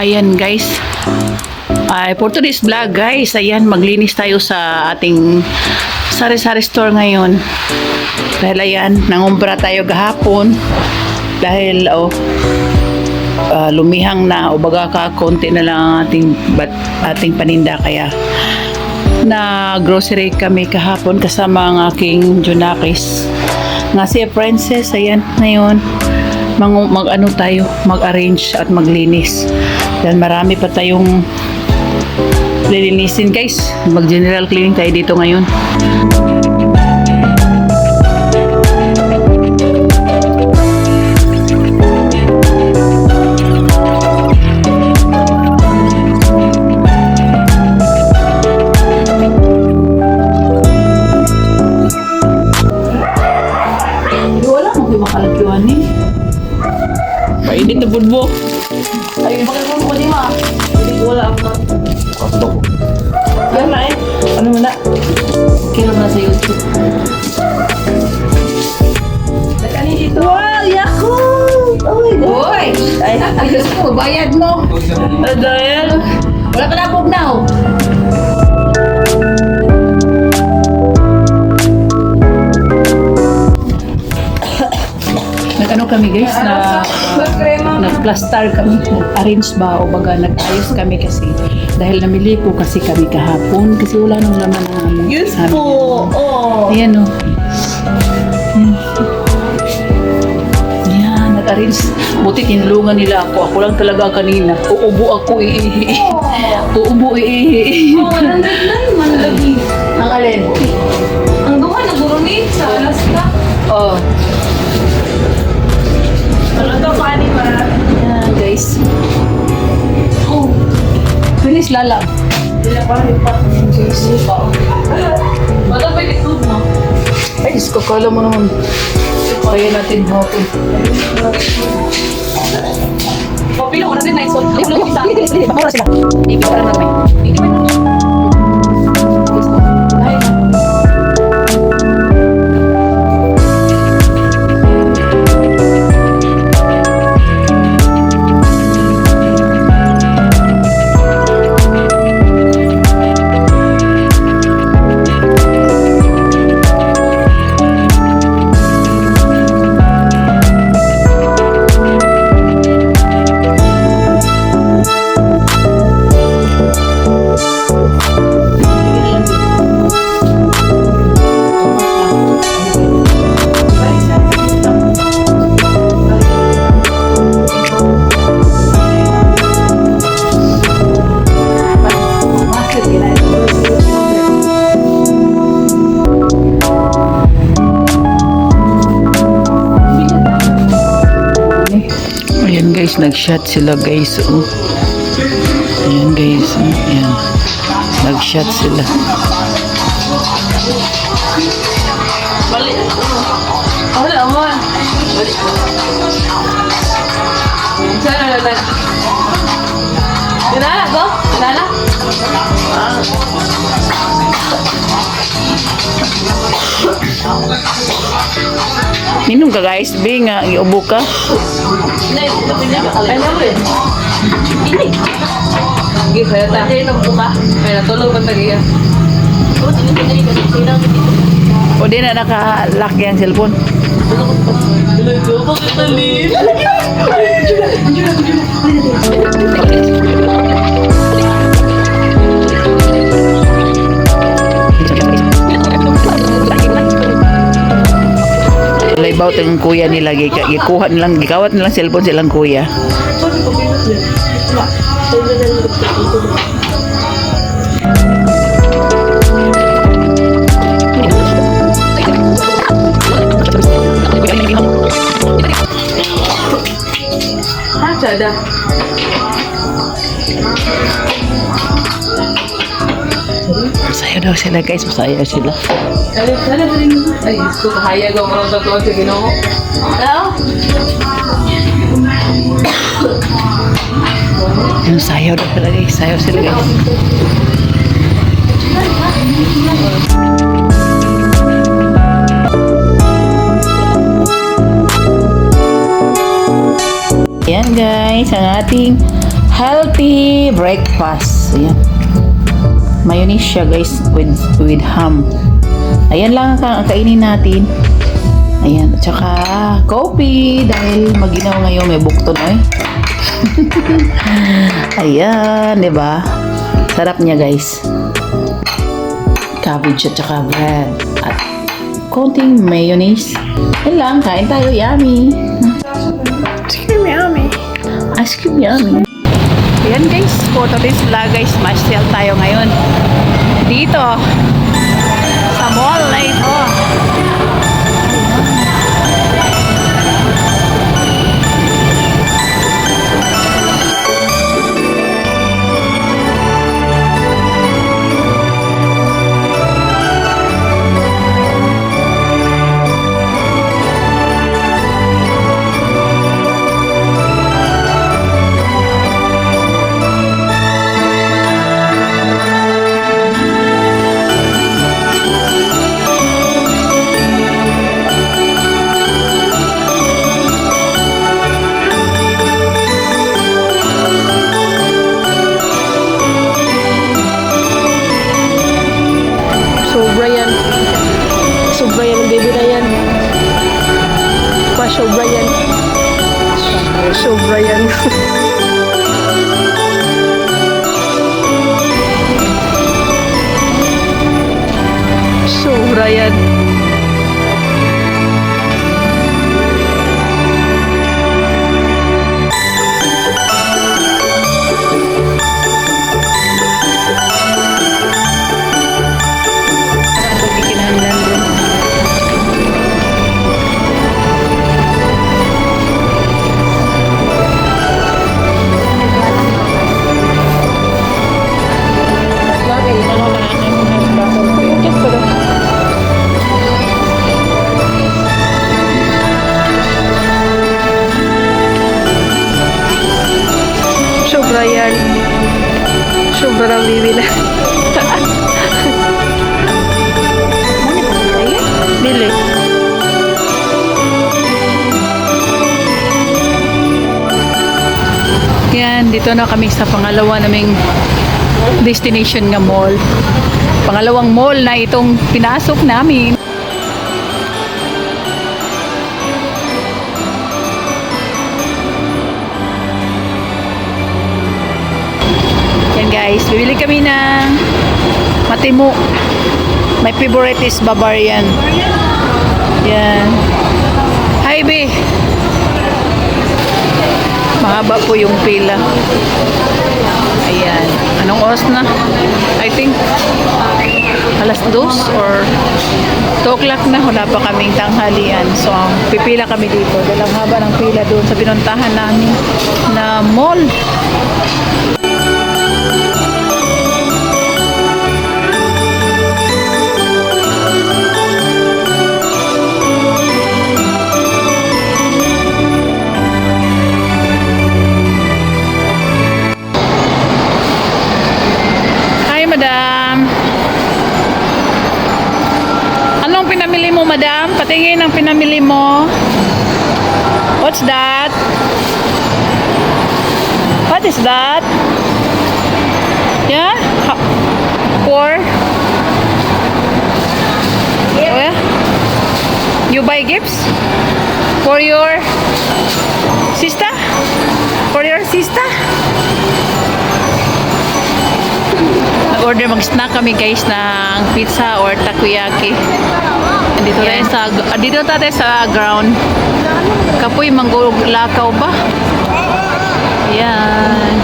Ayan guys. Ay, for today's vlog guys, ayan, maglinis tayo sa ating sari-sari store ngayon. Dahil ayan, nangumpra tayo gahapon. Dahil, oh, ah, lumihang na o baga ka konti na lang ang ating bat, ating paninda kaya na grocery kami kahapon kasama ang aking Junakis nga si Princess ayan ngayon mag, mag ano tayo mag-arrange at maglinis. Dahil marami pa tayong lilinisin guys. Mag general cleaning tayo dito ngayon kami guys na nag-plaster kami, nag-arrange ba o baga nag-ayos kami kasi dahil namili po kasi kami kahapon kasi wala nang laman na ano. Yes sabi po. Oh. Ayan o. Ayan. Nag-arrange. Buti tinulungan nila ako. Ako lang talaga kanina. Uubo ako iihi. Uubo iihi. Oh, nandun man lagi. Ang alin? Ang duha na buruni sa Alaska. Oh. Finish lala. Dila pa rin pa. Guys. Wala pa yung mo. Ay, Diyos ko, kala mo naman. Kaya natin hapon. Popilo ko na din na isot. Ay, wala. Dili, dili, dili. Baka wala sila. Hindi ko lang may. Hindi man. Ay. Guys, nag-shot sila guys. Oh. Ayan guys. oh. Ayan. Nag-shot sila. Balik. Wala mo. Balik. Sana na lang. Kinala ko? Kinala? Minum ka guys, be nga iubo ka. Mo rin? Ini. Sige, kaya ta. Kaya na buka. Kaya natulog ba tagiya? O di na naka-lock yung cellphone. Walay bawt ang kuya nila gikuha nilang gikawat nilang cellphone silang kuya. Daw sila guys, masaya sila. Kali, kali mo rin. Ay, Diyos ko, kahayag ako marang tatuan sa ginoo. Ano? Yung sayaw daw sila guys, sayaw sila guys. Ayan guys, ang ating healthy breakfast. Ayan. Mayonnaise siya guys with, with ham. Ayan lang ang kainin natin. Ayan. At saka coffee dahil maginaw ngayon may bukton eh. Ayan, 'di ba? Sarap niya, guys. Cabbage at saka bread. At konting mayonnaise. Yan lang, kain tayo. Yummy. Ice cream yummy. Ice cream yummy. Ayan guys, for today's vlog guys, masyal tayo ngayon. Dito, sa mall. Na ito. Sobra Sobra yan. sobra yan. Dito na kami sa pangalawa naming destination nga mall. Pangalawang mall na itong pinasok namin. Yan guys, bibili kami ng matimo. My favorite is Bavarian. Yan. Hi, be. Mahaba po yung pila. Ayan. Anong oras na? I think alas dos or 2 o'clock na. Wala pa kaming tanghalian. So, pipila kami dito. Dahil ang haba ng pila doon sa pinuntahan namin na mall. Mo, madam? Patingin ang pinamili mo. What's that? What is that? Yeah? Ha- For? Yeah. You buy gifts? For your sister? For your sister? Nag-order mag-snack kami guys ng pizza or takoyaki. Dito tayo sa ah, dito tayo sa ground. Kapoy manggo lakaw ba? Yan.